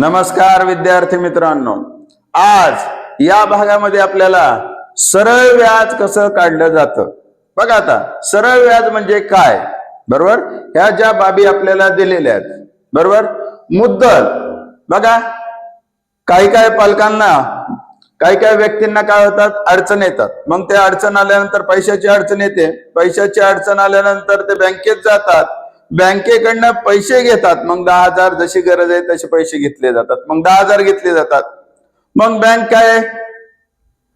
नमस्कार विद्यार्थी मित्रांनो. आज या भागामध्ये आपल्याला सरळ व्याज कसं काढलं जातं? बघा आता सरळ व्याज म्हणजे काय? बरोबर? ह्या ज्या बाबी आपल्याला दिलेल्या आहेत. बरोबर? मुद्दल. बघा काही काही पालकांना काही काही व्यक्तींना काय होतात? अडचण येतात. मग ते अडचण आल्यानंतर पैशाची अडचण येते. पैशाची अडचण आल्यानंतर ते बँकेत जातात. बँकेकडनं पैसे घेतात. मग दहा हजार जशी गरज आहे तसे पैसे घेतले जातात. मग दहा हजार घेतले जातात. मग बँक काय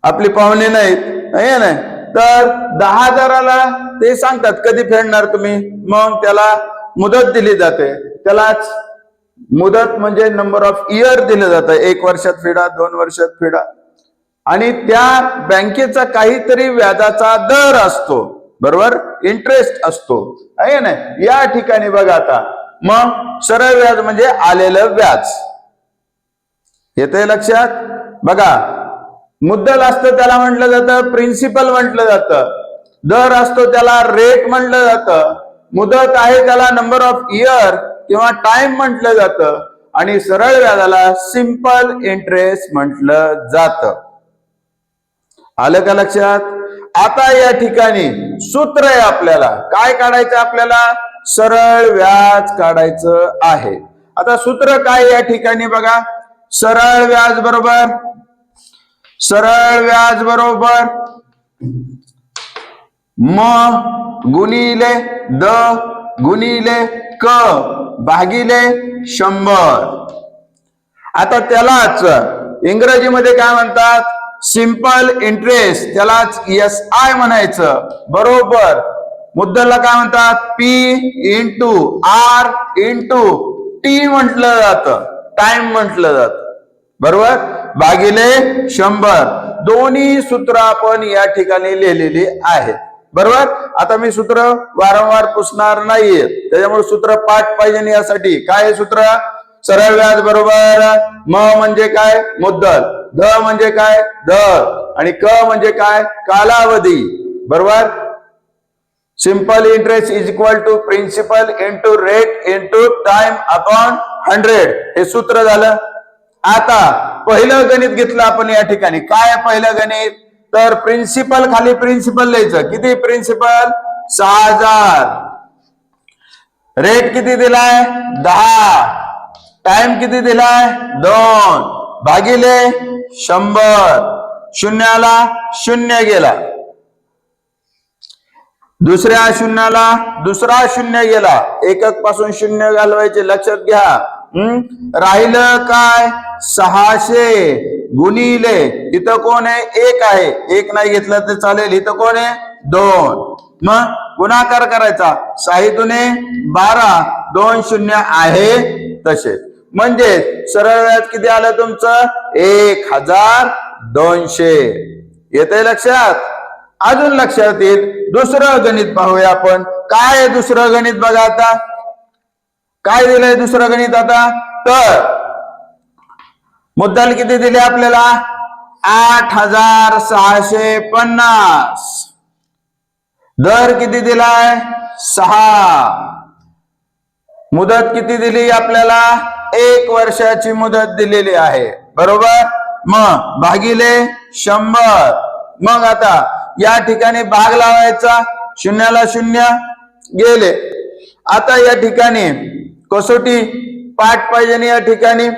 आपली पाहुणे नाहीत. हे नाही तर दहा हजाराला ते सांगतात कधी फेडणार तुम्ही? मग त्याला मुदत दिली जाते. त्यालाच मुदत म्हणजे नंबर ऑफ इयर दिलं जातं. एक वर्षात फेडा दोन वर्षात फेडा. आणि त्या बँकेचा काहीतरी व्याजाचा दर असतो. बरोबर? इंटरेस्ट असतो. आहे ना? या ठिकाणी बघा आता. मग सरळ व्याज म्हणजे आलेलं व्याज. येते लक्षात? बघा. मुद्दल असतं त्याला म्हटलं जातं प्रिन्सिपल म्हटलं जातं. दर असतो त्याला रेट म्हटलं जातं. मुदत आहे त्याला नंबर ऑफ इयर किंवा टाइम म्हटलं जातं. आणि सरळ व्याजाला सिंपल इंटरेस्ट म्हटलं जात. आलं का लक्षात? आता या ठिकाणी सूत्र आहे आपल्याला. काय काढायचं आपल्याला? सरळ व्याज काढायचं आहे. आता सूत्र काय या ठिकाणी बघा. सरळ व्याज बरोबर? सरळ व्याज बरोबर? म गुणिले द गुणिले क भागिले शंभर. आता त्यालाच इंग्रजीमध्ये काय म्हणतात? सिंपल इंटरेस्ट त्यालाच एस आय म्हणायचं. बरोबर. मुद्दलला काय म्हणतात? P into R into T म्हटलं जातं. टाइम म्हटलं जात. बरोबर? भागिले शंभर. दोन्ही सूत्र आपण या ठिकाणी लिहिलेली आहेत. बरोबर? आता मी सूत्र वारंवार पुसणार नाहीये. त्याच्यामुळे सूत्र पाठ पाहिजे यासाठी. काय सूत्र? सरळ व्याज बरोबर. म म्हणजे काय? मुद्दल. ध म्हणजे काय? दर. आणि क म्हणजे काय? कालावधी. बरोबर? Simple interest is equal to principal into rate into time upon hundred हे सूत्र झालं. आता पहिलं गणित घेतलं आपण या ठिकाणी. काय पहिलं गणित? तर प्रिन्सिपल खाली प्रिन्सिपल लिहायचं. किती प्रिन्सिपल सहा हजार. रेट किती दिलाय? दहा. टाइम किती दिलाय? दोन. भागिले शंभर. शून्याला शून्य गेला. दुसऱ्या शून्याला दुसरा शून्य गेला. एककपासून शून्य घालवायचे लक्षात घ्या. हम्म राहिलं काय? सहाशे गुणिले. इथं कोण आहे? एक आहे. एक नाही घेतलं तर चालेल. इथं कोण आहे? दोन. मग गुणाकार करायचा. साही बारा. दोन शून्य आहे तसे. म्हणजे सरळ व्याज किती आलं तुमचं? एक हजार दोनशे. येते लक्षात? अजून लक्षात येईल. दुसरं गणित पाहूया आपण. काय दुसरं गणित बघा आता? काय दिलंय दुसरं गणित आता? तर मुद्दल किती दिले आपल्याला? आठ हजार सहाशे पन्नास. दर किती दिलाय? सहा. मुदत किती दिली आपल्याला? एक वर्षाची मुदत दिलेली आहे. बरोबर? मग भागिले शंभर. मग आता या ठिकाणी भाग लावायचा. शून्याला शून्य गेले. आता या ठिकाणी कसोटी पाठ पाहिजे या ठिकाणी?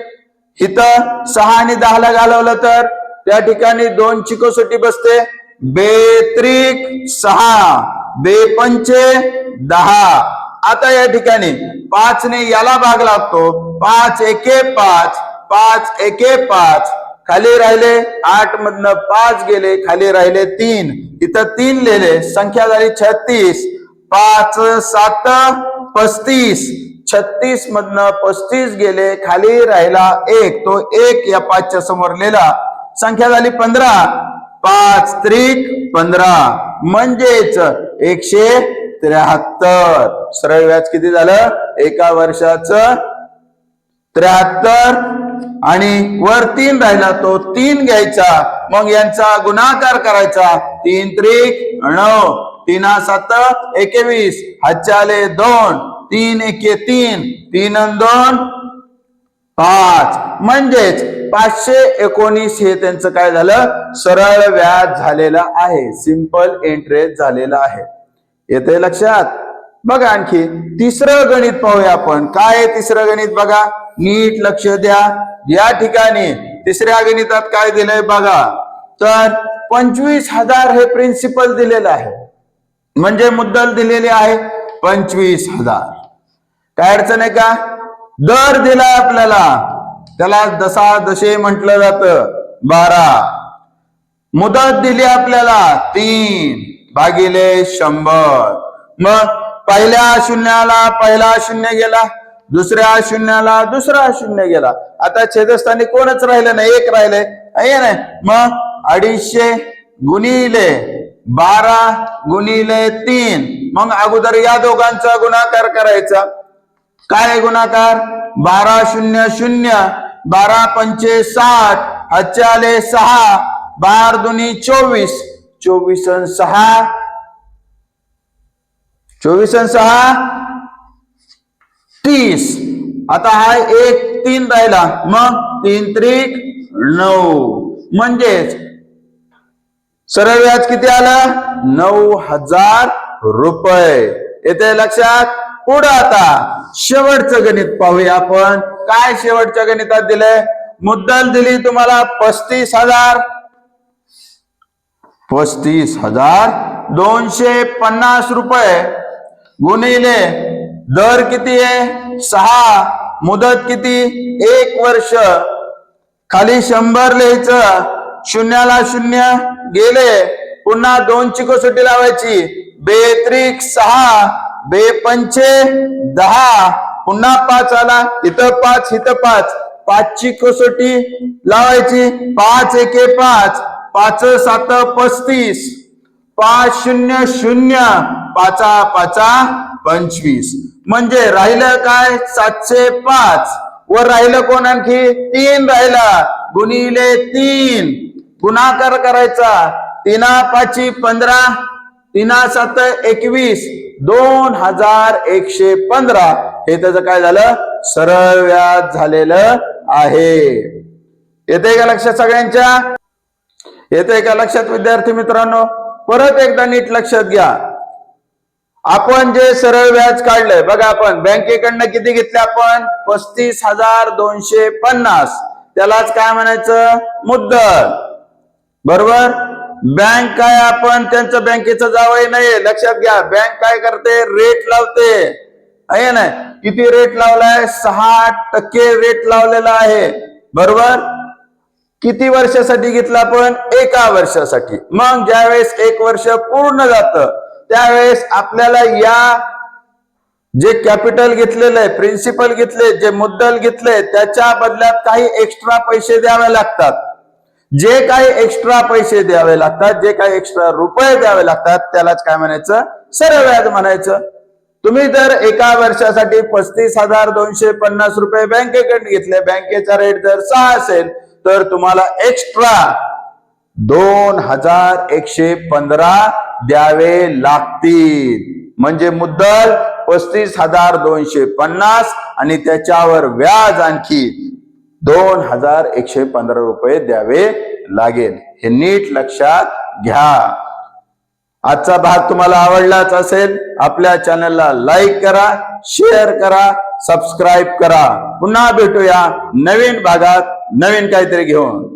इथं सहा आणि दहाला घालवलं तर त्या ठिकाणी दोनची कसोटी बसते. बेत्रिक सहा. बेपंचे दहा. आता या ठिकाणी पाच ने याला भाग लागतो. पाच एके पाच पाच एके पाच. खाली राहिले आठ मधनं पाच गेले खाली राहिले तीन. इथं तीन लिहिले संख्या झाली छत्तीस. पाच सात पस्तीस. छत्तीस मधनं पस्तीस गेले खाली राहिला एक. तो एक या पाचच्या समोर लिहिला. संख्या झाली पंधरा. पाच त्रिक पंधरा. म्हणजेच एकशे त्र्याहत्तर. सरळ व्याज किती झालं? एका वर्षाचं त्र्याहत्तर. आणि वर तीन राहिला तो तीन घ्यायचा. मग यांचा गुणाकार करायचा. तीन त्रिक नऊ. तीन सात एकवीस. हातचे दोन. तीन एके तीन. तीन दोन पाच. म्हणजेच पाचशे एकोणीस हे त्यांचं काय झालं? सरळ व्याज झालेलं आहे. सिंपल इंटरेस्ट झालेलं आहे. येते लक्षात? बघा आणखी तिसरं गणित पाहूया आपण. काय तिसरं गणित बघा? नीट लक्ष द्या. या ठिकाणी तिसऱ्या गणितात काय दिलंय बघा? तर पंचवीस हजार हे प्रिन्सिपल दिलेलं आहे. म्हणजे मुद्दल दिलेली आहे पंचवीस हजार. काय अडचण आहे का? दर दिलाय आपल्याला. त्याला दसा दशे म्हटलं जात. बारा. मुदत दिली आपल्याला तीन. भागिले शंभर. मग पहिल्या शून्याला पहिला शून्य गेला दुसऱ्या शून्याला दुसरा शून्य गेला. आता छेदस्थानी कोणच राहिलं नाही एक राहिले. आहे ना मग अडीचशे गुणिले बारा गुणिले तीन. मग अगोदर या दोघांचा गुणाकार करायचा. काय गुणाकार? बारा शून्य शून्य बारा पंचे साठ हातचे आले सहा बार दुनी चोवीस. चोवीस सहा. चोवीस सहा. तीस. आता हा एक तीन राहिला. मग तीन त्रिक नऊ. म्हणजेच सरळ व्याज किती आलं? नऊ हजार रुपये. येते लक्षात? पुढं आता शेवटचं गणित पाहूया आपण. काय शेवटच्या गणितात दिलंय? मुद्दल दिली तुम्हाला पस्तीस हजार. पस्तीस हजार दोनशे पन्नास रुपये. गुणिले दर किती आहे? सहा. मुदत किती? एक वर्ष. खाली शंभर लिहायचं. शून्याला शून्य गेले. पुन्हा दोनची कसोटी लावायची. बेत्रिक सहा. बे पंचे दहा. पुन्हा पाच आला. इथं पाच इथं पाच. पाचची कसोटी लावायची. पाच एके पाच. पाच सात पस्तीस. पाच शून्य शून्य. पाचा पाचा पंचवीस. म्हणजे राहिलं काय? सातशे पाच. व राहिलं कोण आणखी? तीन राहिला. गुणिले तीन. गुणाकार करायचा. तीना पाची पंधरा. तीना सात एकवीस. दोन हजार एकशे पंधरा. हे त्याचं काय झालं? सरळ व्याज झालेलं आहे. येते का लक्षात सगळ्यांच्या? येते का लक्षात विद्यार्थी मित्रांनो? परत एकदा नीट लक्षात घ्या. आपण जे सरळ व्याज काढलंय बघा आपण बँकेकडनं किती घेतले आपण? पस्तीस हजार दोनशे पन्नास. त्यालाच काय म्हणायचं? मुद्दल. बरोबर? बँक काय आपण त्यांचं बँकेचं जावं नाही लक्षात घ्या बँक काय करते? रेट लावते. आहे ना? किती रेट लावलाय? सहा टक्के रेट लावलेला आहे. बरोबर? किती वर्षासाठी घेतला आपण? एका वर्षासाठी. मग ज्यावेळेस एक वर्ष पूर्ण जात त्यावेळेस आपल्याला या जे कॅपिटल घेतलेलं आहे प्रिन्सिपल घेतले जे मुद्दल घेतले त्याच्या बदल्यात काही एक्स्ट्रा पैसे द्यावे लागतात. जे काही एक्स्ट्रा पैसे द्यावे लागतात जे काही एक्स्ट्रा रुपये द्यावे लागतात त्यालाच काय म्हणायचं? सरळ व्याज म्हणायचं. तुम्ही जर एका वर्षासाठी पस्तीस हजार दोनशे पन्नास रुपये बँकेकडे घेतले बँकेचा रेट जर सहा असेल तर तुम्हाला एक्स्ट्रा दोन हजार एकशे पंधरा द्यावे लागतील. म्हणजे मुद्दल पस्तीस हजार दोनशे पन्नास आणि त्याच्यावर व्याज आणखी दोन हजार एकशे पंधरा रुपये द्यावे लागेल. हे नीट लक्षात घ्या. आजचा भाग तुम्हाला आवडलाच असेल आपल्या चॅनलला लाईक करा शेअर करा सबस्क्राईब करा. पुन्हा भेटूया नवीन भागात. नवीन काहीतरी घेऊन